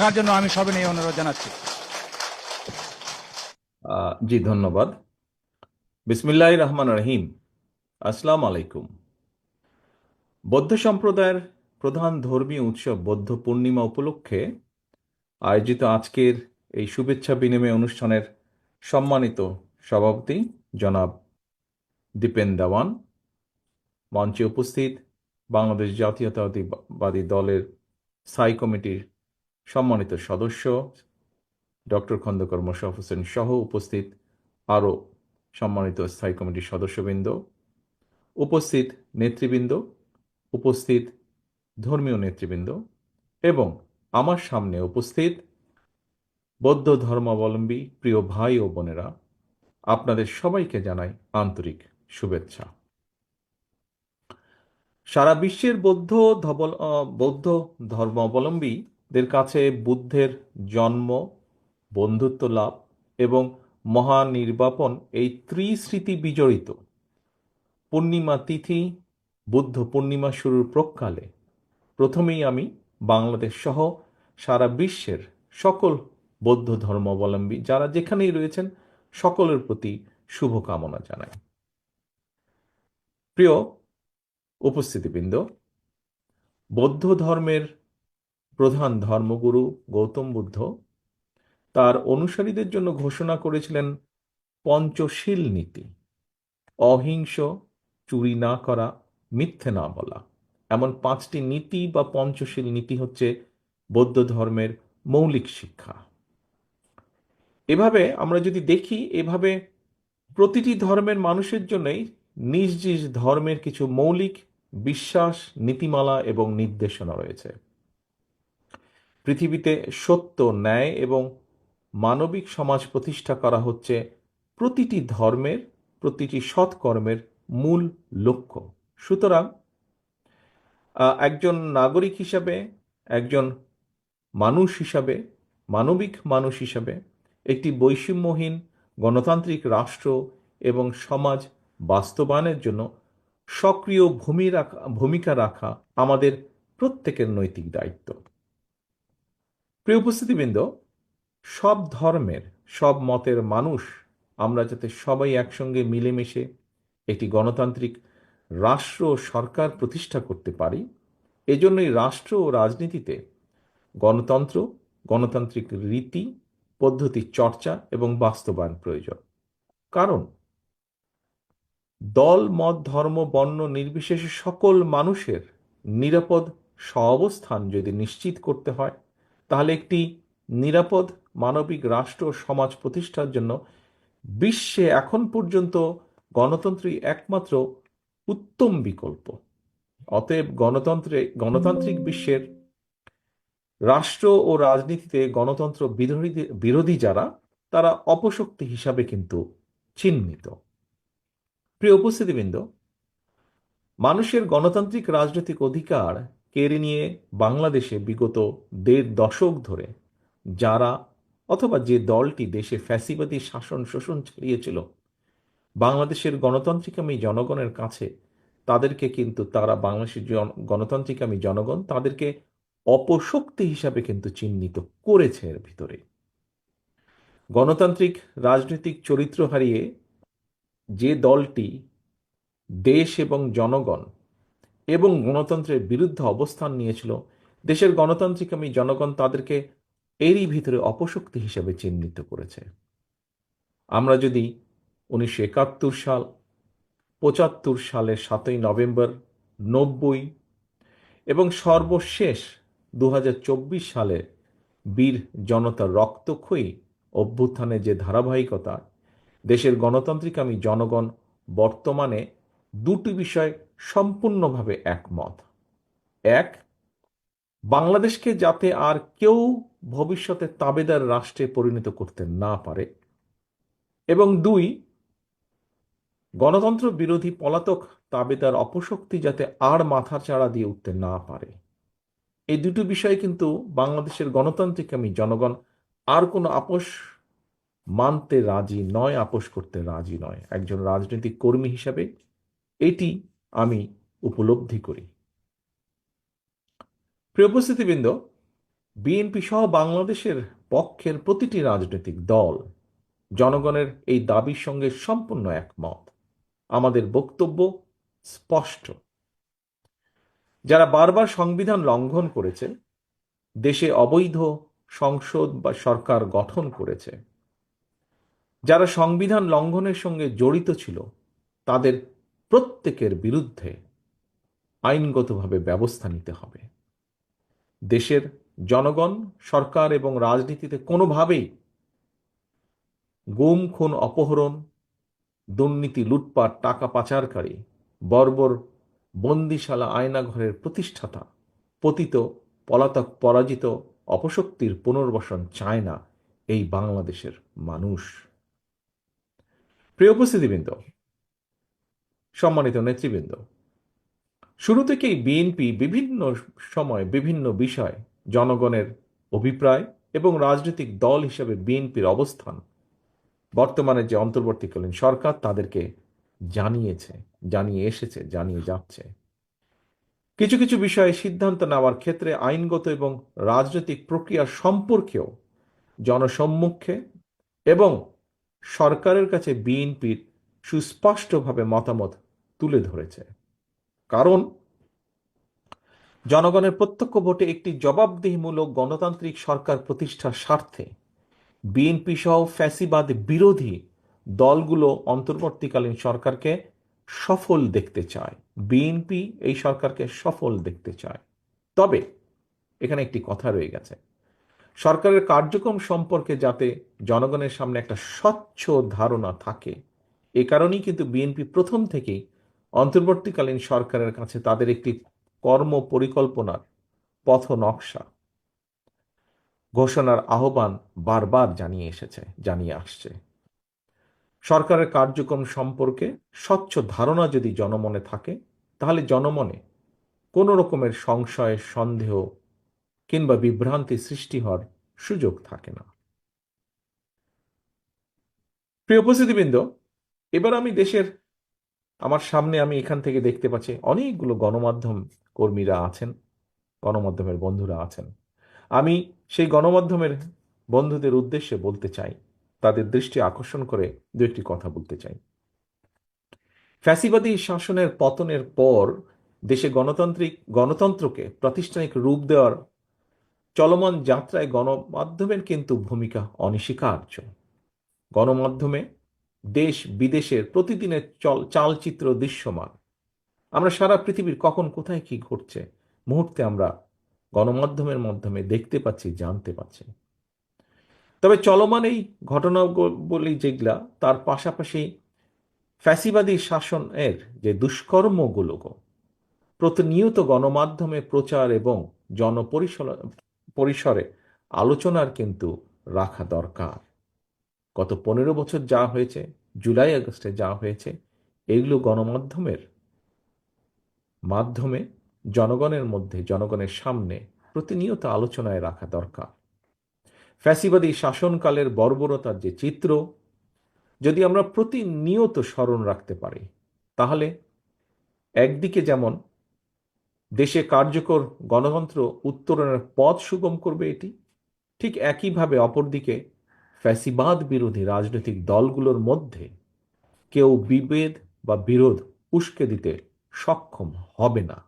তার জন্য আমি সবিনয় অনুরোধ জানাচ্ছি। জি, ধন্যবাদ। বিসমিল্লাহ রহমান রহিম। আসসালাম আলাইকুম। বৌদ্ধ সম্প্রদায়ের প্রধান ধর্মীয় উৎসব বৌদ্ধ পূর্ণিমা উপলক্ষে আয়োজিত আজকের এই শুভেচ্ছা বিনিময় অনুষ্ঠানের সম্মানিত সভাপতি জনাব দীপেন দেওয়ান। মঞ্চে উপস্থিত বাংলাদেশ জাতীয়তাবাদী দলের স্থায়ী কমিটির সম্মানিত সদস্য, ডক্টর খন্দকার মোশারফ হোসেন সহ উপস্থিত আরও সম্মানিত স্থায়ী কমিটির সদস্যবৃন্দ, উপস্থিত নেতৃবৃন্দ, উপস্থিত ধর্মীয় নেতৃবৃন্দ এবং আমার সামনে উপস্থিত বৌদ্ধ ধর্মাবলম্বী প্রিয় ভাই ও বোনেরা, আপনাদের সবাইকে জানাই আন্তরিক শুভেচ্ছা। সারা বিশ্বের বৌদ্ধ ধবল বৌদ্ধ বৌদ্ধ ধর্মাবলম্বীদের কাছে বুদ্ধের জন্ম, বন্ধুত্ব লাভ এবং মহানির্বাপন এই ত্রিস্মৃতি বিজড়িত। পূর্ণিমা তিথি বুদ্ধ পূর্ণিমা শুরুর প্রকালে। প্রথমেই আমি বাংলাদেশ সহ সারা বিশ্বের সকল বৌদ্ধ ধর্মাবলম্বী যারা যেখানেই রয়েছেন, সকলের প্রতি শুভকামনা জানাই। প্রিয় উপস্থিতিবৃন্দ, বৌদ্ধ ধর্মের প্রধান ধর্মগুরু গৌতম বুদ্ধ তার অনুসারীদের জন্য ঘোষণা করেছিলেন পঞ্চশীল নীতি। অহিংস, চুরি না করা, মিথ্যে না বলা। এমন পাঁচটি নীতি বা পঞ্চশীল নীতি হচ্ছে বৌদ্ধ ধর্মের মৌলিক শিক্ষা। এভাবে আমরা যদি দেখি, এভাবে প্রতিটি ধর্মের মানুষের জন্যই নিজ নিজ ধর্মের কিছু মৌলিক, বিশ্বাস, নীতিমালা এবং নির্দেশনা রয়েছে। পৃথিবীতে সত্য, ন্যায় এবং মানবিক সমাজ প্রতিষ্ঠা করা হচ্ছে প্রতিটি ধর্মের, প্রতিটি সৎকর্মের মূল লক্ষ্য। সুতরাং একজন নাগরিক হিসাবে, একজন মানুষ হিসাবে, মানবিক মানুষ হিসাবে একটি বৈষম্যহীন গণতান্ত্রিক রাষ্ট্র এবং সমাজ বাস্তবায়নের জন্য সক্রিয় ভূমি রাখা, ভূমিকা রাখা আমাদের প্রত্যেকের নৈতিক দায়িত্ব। প্রিয় উপস্থিতিবৃন্দ, সব ধর্মের, সব মতের মানুষ আমরা যাতে সবাই একসঙ্গে মিলেমিশে একটি গণতান্ত্রিক রাষ্ট্র ও সরকার প্রতিষ্ঠা করতে পারি, এজন্যই রাষ্ট্র ও রাজনীতিতে গণতন্ত্র, গণতান্ত্রিক রীতি, পদ্ধতি চর্চা এবং বাস্তবায়ন প্রয়োজন। কারণ দল, মত, ধর্ম, বর্ণ নির্বিশেষে সকল মানুষের নিরাপদ সহাবস্থান যদি নিশ্চিত করতে হয় তাহলে একটি নিরাপদ মানবিক রাষ্ট্র সমাজ প্রতিষ্ঠার জন্য বিশ্বে এখন পর্যন্ত গণতন্ত্রই একমাত্র উত্তম বিকল্প। অতএব গণতন্ত্রে গণতান্ত্রিক বিশ্বের রাষ্ট্র ও রাজনীতিতে গণতন্ত্র বিরোধী বিরোধী যারা তারা অপশক্তি হিসাবে কিন্তু চিহ্নিত। প্রিয় উপস্থিতিবৃন্দ মানুষের গণতান্ত্রিক রাজনৈতিক অধিকার কেড়ে নিয়ে বাংলাদেশে বিগত দেড় দশক ধরে যারা অথবা যে দলটি দেশে ফ্যাসিবাদী শাসন শোষণ চালিয়েছিল, বাংলাদেশের গণতান্ত্রিকামী জনগণের কাছে তাদেরকে কিন্তু তারা, বাংলাদেশের গণতান্ত্রিকামী জনগণ তাদেরকে অপশক্তি হিসাবে কিন্তু চিহ্নিত করেছে এর ভিতরে। গণতান্ত্রিক রাজনৈতিক চরিত্র হারিয়ে যে দলটি দেশ এবং জনগণ এবং গণতন্ত্রের বিরুদ্ধে অবস্থান নিয়েছিল। দেশের গণতান্ত্রিকামী জনগণ তাদেরকে এরই ভিতরে অপশক্তি হিসেবে চিহ্নিত করেছে। আমরা যদি উনিশশো একাত্তর সাল, পঁচাত্তর সালের সাতই নভেম্বর, নব্বই এবং সর্বশেষ দু হাজার চব্বিশ সালে বীর জনতার রক্তক্ষয়ী অভ্যুত্থানে যে ধারাবাহিকতা, দেশের গণতান্ত্রিকামী জনগণ বর্তমানে দুটি বিষয় সম্পূর্ণভাবে একমত। এক, বাংলাদেশকে যাতে আর কেউ ভবিষ্যতে তাবেদার রাষ্ট্রে পরিণত করতে না পারে। এবং দুই, গণতন্ত্র বিরোধী পলাতক তাবেদার অপশক্তি যাতে আর মাথা চাড়া দিয়ে উঠতে না পারে। এই দুটো বিষয় কিন্তু বাংলাদেশের গণতান্ত্রিক আমি জনগণ আর কোনো আপোষ মানতে রাজি নয়, আপোষ করতে রাজি নয়। একজন রাজনৈতিক কর্মী হিসাবে এটি আমি উপলব্ধি করি। প্রিয় উপস্থিতিবৃন্দ বিএনপি সহ বাংলাদেশের পক্ষের প্রতিটি রাজনৈতিক দল জনগণের এই দাবির সঙ্গে সম্পূর্ণ একমত। আমাদের বক্তব্য স্পষ্ট। যারা বারবার সংবিধান লঙ্ঘন করেছে, দেশে অবৈধ সংসদ বা সরকার গঠন করেছে, যারা সংবিধান লঙ্ঘনের সঙ্গে জড়িত ছিল, তাদের প্রত্যেকের বিরুদ্ধে আইনগতভাবে ব্যবস্থা নিতে হবে। দেশের জনগণ, সরকার এবং রাজনীতিতে কোনোভাবেই গুম, খুন, অপহরণ, দুর্নীতি, লুটপাট, টাকা পাচারকারী, বর্বর বন্দিশালা আয়নাঘরের প্রতিষ্ঠাতা পতিত, পলাতক, পরাজিত, অপশক্তির পুনর্বাসন চায় না এই বাংলাদেশের মানুষ। প্রিয় উপস্থিতিবৃন্দ সম্মানিত নেতৃবৃন্দ, শুরু থেকেই বিএনপি বিভিন্ন সময় বিভিন্ন বিষয়, জনগণের অভিপ্রায় এবং রাজনৈতিক দল হিসেবে বিএনপির অবস্থান, বর্তমানে যে অন্তর্বর্তীকালীন সরকার তাদেরকে জানিয়েছে, জানিয়ে এসেছে, জানিয়ে যাচ্ছে। কিছু কিছু বিষয়ে সিদ্ধান্ত নেওয়ার ক্ষেত্রে আইনগত এবং রাজনৈতিক প্রক্রিয়া সম্পর্কেও জনসম্মুখে এবং সরকারের কাছে বিএনপির সুস্পষ্টভাবে মতামত তুলে ধরেছে। কারণ, জনগণের প্রত্যক্ষ ভোটে একটি জবাবদিহিমূলক গণতান্ত্রিক সরকার প্রতিষ্ঠার স্বার্থে বিএনপি সহ ফ্যাসিবাদ বিরোধী দলগুলো অন্তর্বর্তীকালীন সরকারকে সফল দেখতে চায়। বিএনপি এই সরকারকে সফল দেখতে চায়। তবে, এখানে একটি কথা রয়ে গেছে। সরকারের কার্যক্রম সম্পর্কে যাতে জনগণের সামনে একটা স্বচ্ছ ধারণা থাকে এ কারণেই কিন্তু বিএনপি প্রথম থেকেই অন্তর্বর্তীকালীন সরকারের কাছে তাদের একটি কর্ম পরিকল্পনার পথ নকশা ঘোষণার আহ্বান বারবার জানিয়ে এসেছে, জানিয়ে আসছে। সরকারের কার্যক্রম সম্পর্কে স্বচ্ছ ধারণা যদি জনমনে থাকে, তাহলে জনমনে কোনো রকমের সংশয়, সন্দেহ কিংবা বিভ্রান্তি সৃষ্টি হওয়ার সুযোগ থাকে না। প্রিয় উপস্থিতিবৃন্দ এবার আমি দেশের, আমার সামনে আমি এখান থেকে দেখতে পাচ্ছি অনেকগুলো গণমাধ্যম কর্মীরা আছেন, গণমাধ্যমের বন্ধুরা আছেন। আমি সেই গণমাধ্যমের বন্ধুদের উদ্দেশ্যে বলতে চাই, তাদের দৃষ্টি আকর্ষণ করে দু একটি কথা বলতে চাই। ফ্যাসিবাদী শাসনের পতনের পর দেশে গণতান্ত্রিক, গণতন্ত্রকে প্রাতিষ্ঠানিক রূপ দেওয়ার চলমান যাত্রায় গণমাধ্যমের কিন্তু ভূমিকা অনস্বীকার্য। গণমাধ্যমে দেশ বিদেশের প্রতিদিনের চল, চালচিত্র দৃশ্যমান। আমরা সারা পৃথিবীর কখন কোথায় কি ঘটছে, মুহূর্তে আমরা গণমাধ্যমের মাধ্যমে দেখতে পাচ্ছি, জানতে পাচ্ছি। তবে চলমান এই ঘটনাগুলি যেগুলা, তার পাশাপাশি ফ্যাসিবাদী শাসনের যে দুষ্কর্মগুলো প্রতিনিয়ত গণমাধ্যমে প্রচার এবং জনপরিসর পরিসরে আলোচনার কিন্তু রাখা দরকার। গত পনেরো বছর যা হয়েছে, জুলাই, আগস্টে যা হয়েছে, এগুলো গণমাধ্যমের মাধ্যমে জনগণের মধ্যে, জনগণের সামনে প্রতিনিয়ত আলোচনায় রাখা দরকার। ফ্যাসিবাদী শাসনকালের বর্বরতার যে চিত্র, যদি আমরা প্রতিনিয়ত স্মরণ রাখতে পারি, তাহলে একদিকে যেমন দেশে কার্যকর গণতন্ত্র উত্তরণের পথ সুগম করবে এটি, ঠিক একইভাবে অপরদিকে ফ্যাসিবাদ বিরোধী রাজনৈতিক দলগুলোর মধ্যে কেউ বিভেদ বা বিরোধ উস্কে দিতে সক্ষম হবে না।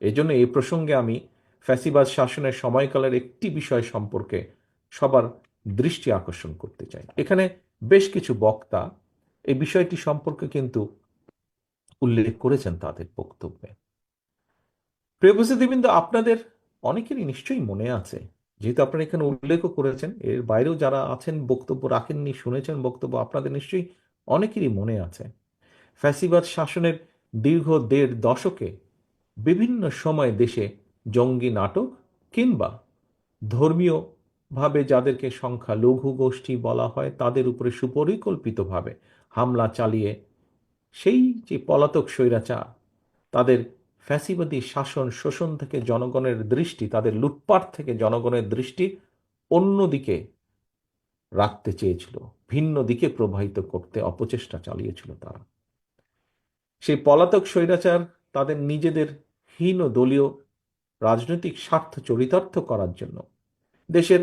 এজন্য এই প্রসঙ্গে আমি ফ্যাসিবাদ শাসনের সময়কালের একটি বিষয় সম্পর্কে সবার দৃষ্টি আকর্ষণ করতে চাই। এখানে বেশ কিছু বক্তা এই বিষয়টি সম্পর্কে কিন্তু উল্লেখ করেছেন তাদের বক্তব্যে। প্রিয় আপনাদের অনেকেরই নিশ্চয়ই মনে আছে যেহেতু আপনারা এখানে উল্লেখও করেছেন, এর বাইরেও যারা আছেন, বক্তব্য রাখেননি, শুনেছেন বক্তব্য, আপনাদের নিশ্চয়ই অনেকেরই মনে আছে। ফ্যাসিবাদ শাসনের দীর্ঘ দেড় দশকে বিভিন্ন সময় দেশে জঙ্গি নাটক কিংবা ধর্মীয় ভাবে যাদেরকে সংখ্যা লঘু গোষ্ঠী বলা হয়, তাদের উপরে সুপরিকল্পিতভাবে হামলা চালিয়ে সেই যে পলাতক স্বৈরাচার, তাদের ফ্যাসিবাদী শাসন শোষণ থেকে জনগণের দৃষ্টি, তাদের লুটপাট থেকে জনগণের দৃষ্টি অন্যদিকে রাখতে চেয়েছিল, ভিন্ন দিকে প্রবাহিত করতে অপচেষ্টা চালিয়েছিল তারা। সেই পলাতক স্বৈরাচার তাদের নিজেদের হীন দলীয় রাজনৈতিক স্বার্থ চরিতার্থ করার জন্য দেশের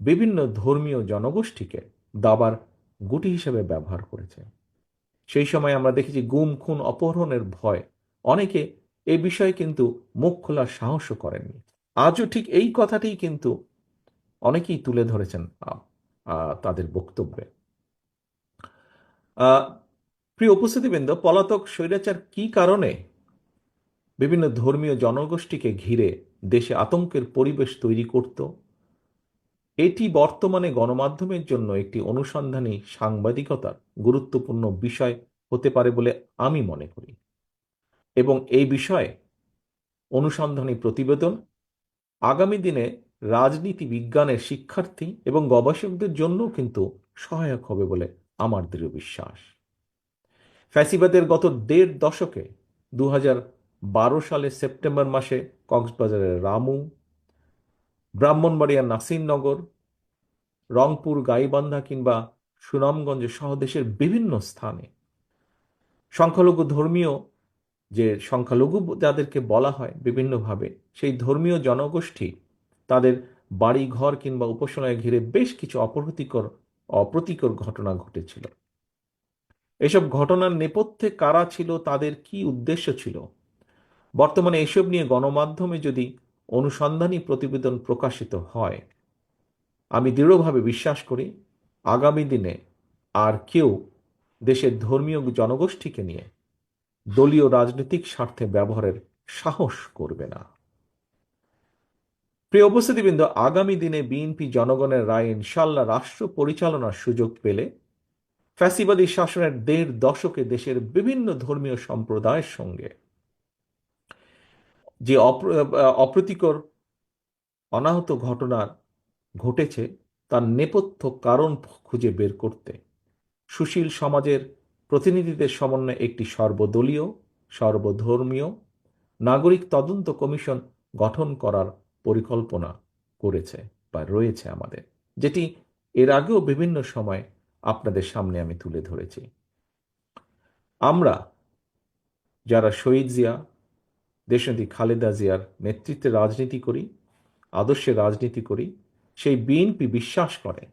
বিভিন্ন ধর্মীয় জনগোষ্ঠীকে দাবার গুটি হিসেবে ব্যবহার করেছে। সেই সময় আমরা দেখেছি গুম, খুন, অপহরণের ভয় অনেকে এই বিষয়ে কিন্তু মুখ খোলার সাহসও করেননি। আজও ঠিক এই কথাটিই কিন্তু অনেকেই তুলে ধরেছেন তাদের বক্তব্যে। প্রিয় উপস্থিতিবৃন্দ, পলাতক স্বৈরাচার কি কারণে বিভিন্ন ধর্মীয় জনগোষ্ঠীকে ঘিরে দেশে আতঙ্কের পরিবেশ তৈরি করত? এটি বর্তমানে গণমাধ্যমের জন্য একটি অনুসন্ধানী সাংবাদিকতার গুরুত্বপূর্ণ বিষয় হতে পারে বলে আমি মনে করি। এবং এই বিষয়ে অনুসন্ধানী প্রতিবেদন, আগামী দিনে রাজনীতি বিজ্ঞানের শিক্ষার্থী এবং গবেষকদের জন্য কিন্তু সহায়ক হবে বলে আমার দৃঢ় বিশ্বাস। ফ্যাসিবাদের গত দেড় দশকে দু বারো সালের সেপ্টেম্বর মাসে কক্সবাজারের রামু, ব্রাহ্মণবাড়িয়ার নাসিরনগর, রংপুর, গাইবান্ধা কিংবা সুনামগঞ্জ সহ দেশের বিভিন্ন স্থানে সংখ্যালঘু ধর্মীয় যে সংখ্যালঘু যাদেরকে বলা হয় বিভিন্নভাবে, সেই ধর্মীয় জনগোষ্ঠী তাদের বাড়ি ঘর কিংবা উপাসনায় ঘিরে বেশ কিছু অপ্রতিকর অপ্রতিকর ঘটনা ঘটেছিল। এসব ঘটনার নেপথ্যে কারা ছিল, তাদের কি উদ্দেশ্য ছিল? বর্তমানে এসব নিয়ে গণমাধ্যমে যদি অনুসন্ধানী প্রতিবেদন প্রকাশিত হয়, আমি দৃঢ়ভাবে বিশ্বাস করি আগামী দিনে আর কেউ দেশের ধর্মীয় জনগোষ্ঠীকে নিয়ে দলীয় রাজনৈতিক স্বার্থে ব্যবহারের সাহস করবে না। প্রিয় উপস্থিতিবৃন্দ, আগামী দিনে বিএনপি জনগণের রায় ইনশাল্লাহ রাষ্ট্র পরিচালনার সুযোগ পেলে ফ্যাসিবাদী শাসনের দেড় দশকে দেশের বিভিন্ন ধর্মীয় সম্প্রদায়ের সঙ্গে যে অপ্র- অপ্রীতিকর, অনাহত ঘটনা ঘটেছে, তার নেপথ্য কারণ খুঁজে বের করতে সুশীল সমাজের প্রতিনিধিদের সমন্বয়ে একটি সর্বদলীয়, সর্বধর্মীয় নাগরিক তদন্ত কমিশন গঠন করার পরিকল্পনা করেছে বা রয়েছে আমাদের, যেটি এর আগেও বিভিন্ন সময় আপনাদের সামনে আমি তুলে ধরেছি। আমরা যারা শহীদ জিয়া, দেশনেত্রী খালেদা জিয়ার নেতৃত্বে রাজনীতি করি, আদর্শে রাজনীতি করি, সেই বিএনপি বিশ্বাস করে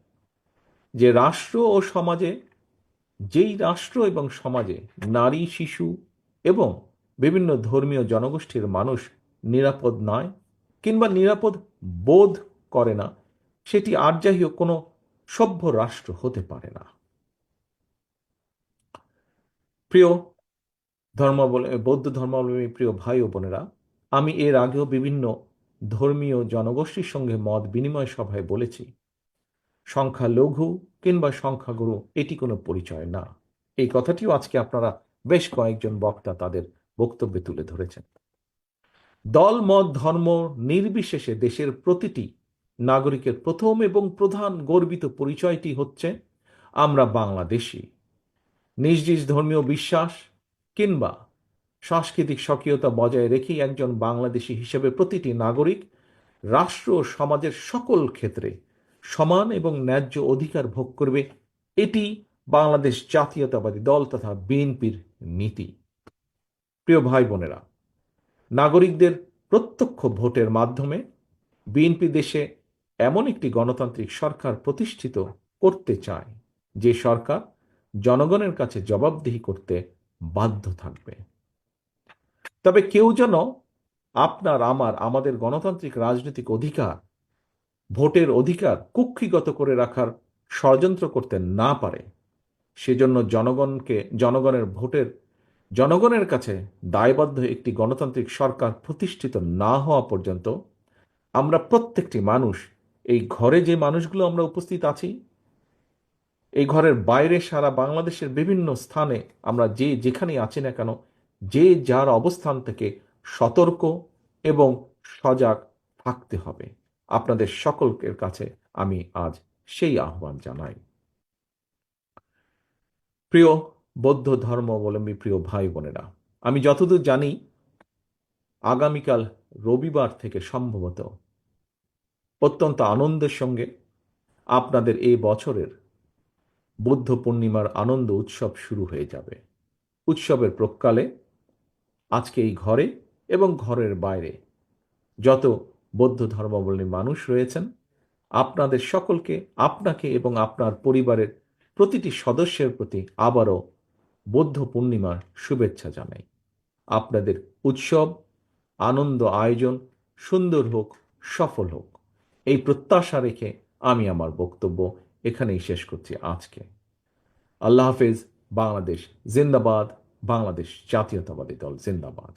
যে রাষ্ট্র ও সমাজে যেই রাষ্ট্র এবং সমাজে নারী, শিশু এবং বিভিন্ন ধর্মীয় জনগোষ্ঠীর মানুষ নিরাপদ নয় কিংবা নিরাপদ বোধ করে না, সেটি আর যাই হোক কোনো সভ্য রাষ্ট্র হতে পারে না। প্রিয় ধর্মাবলম্বী বৌদ্ধ ধর্মাবলম্বী প্রিয় ভাই ও বোনেরা, আমি এর আগেও বিভিন্ন ধর্মীয় জনগোষ্ঠীর সঙ্গে মত বিনিময় সভায় বলেছি। সংখ্যালঘু কিংবা সংখ্যাগুরু, এটি কোনো পরিচয় না। এই কথাটিও আজকে আপনারা বেশ কয়েকজন বক্তা তাদের বক্তব্যে তুলে ধরেছেন। দল, মত, ধর্ম নির্বিশেষে দেশের প্রতিটি নাগরিকের প্রথম এবং প্রধান গর্বিত পরিচয়টি হচ্ছে, আমরা বাংলাদেশি। নিজ নিজ ধর্মীয় বিশ্বাস কিংবা সাংস্কৃতিক স্বকীয়তা বজায় রেখেই একজন বাংলাদেশি হিসেবে প্রতিটি নাগরিক, রাষ্ট্র ও সমাজের সকল ক্ষেত্রে সমান এবং ন্যায্য অধিকার ভোগ করবে। এটি বাংলাদেশ জাতীয়তাবাদী দল তথা বিএনপির নীতি। প্রিয় ভাই বোনেরা, নাগরিকদের প্রত্যক্ষ ভোটের মাধ্যমে বিএনপি দেশে এমন একটি গণতান্ত্রিক সরকার প্রতিষ্ঠিত করতে চায়, যে সরকার জনগণের কাছে জবাবদিহি করতে বাধ্য থাকবে। তবে কেউ যেন আপনার, আমার, আমাদের গণতান্ত্রিক রাজনৈতিক অধিকার ভোটের অধিকার কুক্ষিগত করে রাখার ষড়যন্ত্র করতে না পারে। সেজন্য জনগণকে, জনগণের ভোটের, জনগণের কাছে দায়বদ্ধ একটি গণতান্ত্রিক সরকার প্রতিষ্ঠিত না হওয়া পর্যন্ত আমরা প্রত্যেকটি মানুষ, এই ঘরে যে মানুষগুলো আমরা উপস্থিত আছি, এই ঘরের বাইরে সারা বাংলাদেশের বিভিন্ন স্থানে আমরা যে যেখানেই আছি না কেন, যে যার অবস্থান থেকে সতর্ক এবং সজাগ থাকতে হবে। আপনাদের সকলের কাছে আমি আজ সেই আহ্বান জানাই। প্রিয় বৌদ্ধ ধর্মাবলম্বী, প্রিয় ভাই বোনেরা, আমি যতদূর জানি, আগামীকাল রবিবার থেকে সম্ভবত অত্যন্ত আনন্দের সঙ্গে আপনাদের এই বছরের বুদ্ধ পূর্ণিমার আনন্দ উৎসব শুরু হয়ে যাবে। উৎসবের প্রকালে আজকে এই ঘরে এবং ঘরের বাইরে যত বৌদ্ধ ধর্মাবলম্বী মানুষ রয়েছেন। আপনাদের সকলকে, আপনাকে এবং আপনার পরিবারের প্রতিটি সদস্যের প্রতি আবারও বৌদ্ধ পূর্ণিমার শুভেচ্ছা জানাই। আপনাদের উৎসব, আনন্দ, আয়োজন সুন্দর হোক, সফল হোক, এই প্রত্যাশা রেখে আমি আমার বক্তব্য এখানেই শেষ করছি আজকে। আল্লাহ হাফেজ, বাংলাদেশ জিন্দাবাদ, বাংলাদেশ জাতীয়তাবাদী দল জিন্দাবাদ।